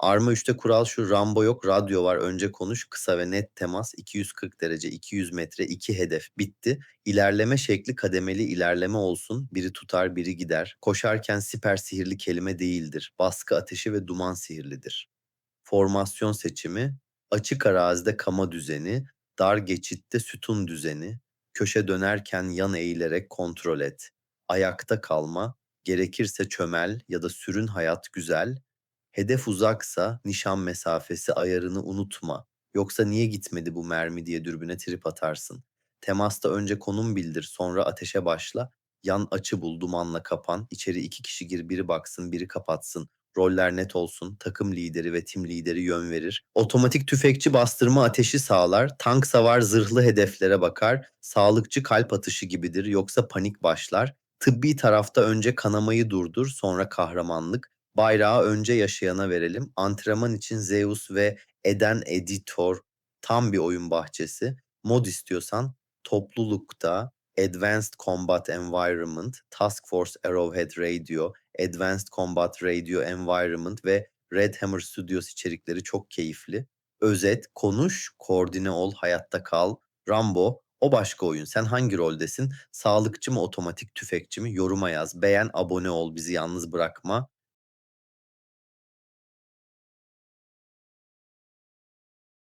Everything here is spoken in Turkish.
Arma 3'te kural şu, Rambo yok, radyo var, önce konuş, kısa ve net temas, 240 derece, 200 metre, 2 hedef, bitti. İlerleme şekli kademeli ilerleme olsun, biri tutar, biri gider. Koşarken siper sihirli kelime değildir, baskı ateşi ve duman sihirlidir. Formasyon seçimi, açık arazide kama düzeni, dar geçitte sütun düzeni, köşe dönerken yan eğilerek kontrol et. Ayakta kalma, gerekirse çömel ya da sürün hayat güzel. Hedef uzaksa nişan mesafesi ayarını unutma. Yoksa niye gitmedi bu mermi diye dürbüne trip atarsın. Temasta önce konum bildir, sonra ateşe başla. Yan açı bul, dumanla kapan. İçeri iki kişi gir, biri baksın, biri kapatsın. Roller net olsun, takım lideri ve tim lideri yön verir. Otomatik tüfekçi bastırma ateşi sağlar, tank savar zırhlı hedeflere bakar, sağlıkçı kalp atışı gibidir yoksa panik başlar. Tıbbi tarafta önce kanamayı durdur, sonra kahramanlık. Bayrağı önce yaşayana verelim. Antrenman için Zeus ve Eden Editor tam bir oyun bahçesi. Mod istiyorsan toplulukta Advanced Combat Environment, Task Force Arrowhead Radio, Advanced Combat Radio Environment ve Red Hammer Studios içerikleri çok keyifli. Özet, konuş, koordine ol, hayatta kal. Rambo, o başka oyun. Sen hangi roldesin? Sağlıkçı mı, otomatik tüfekçi mi? Yoruma yaz. Beğen, abone ol, bizi yalnız bırakma.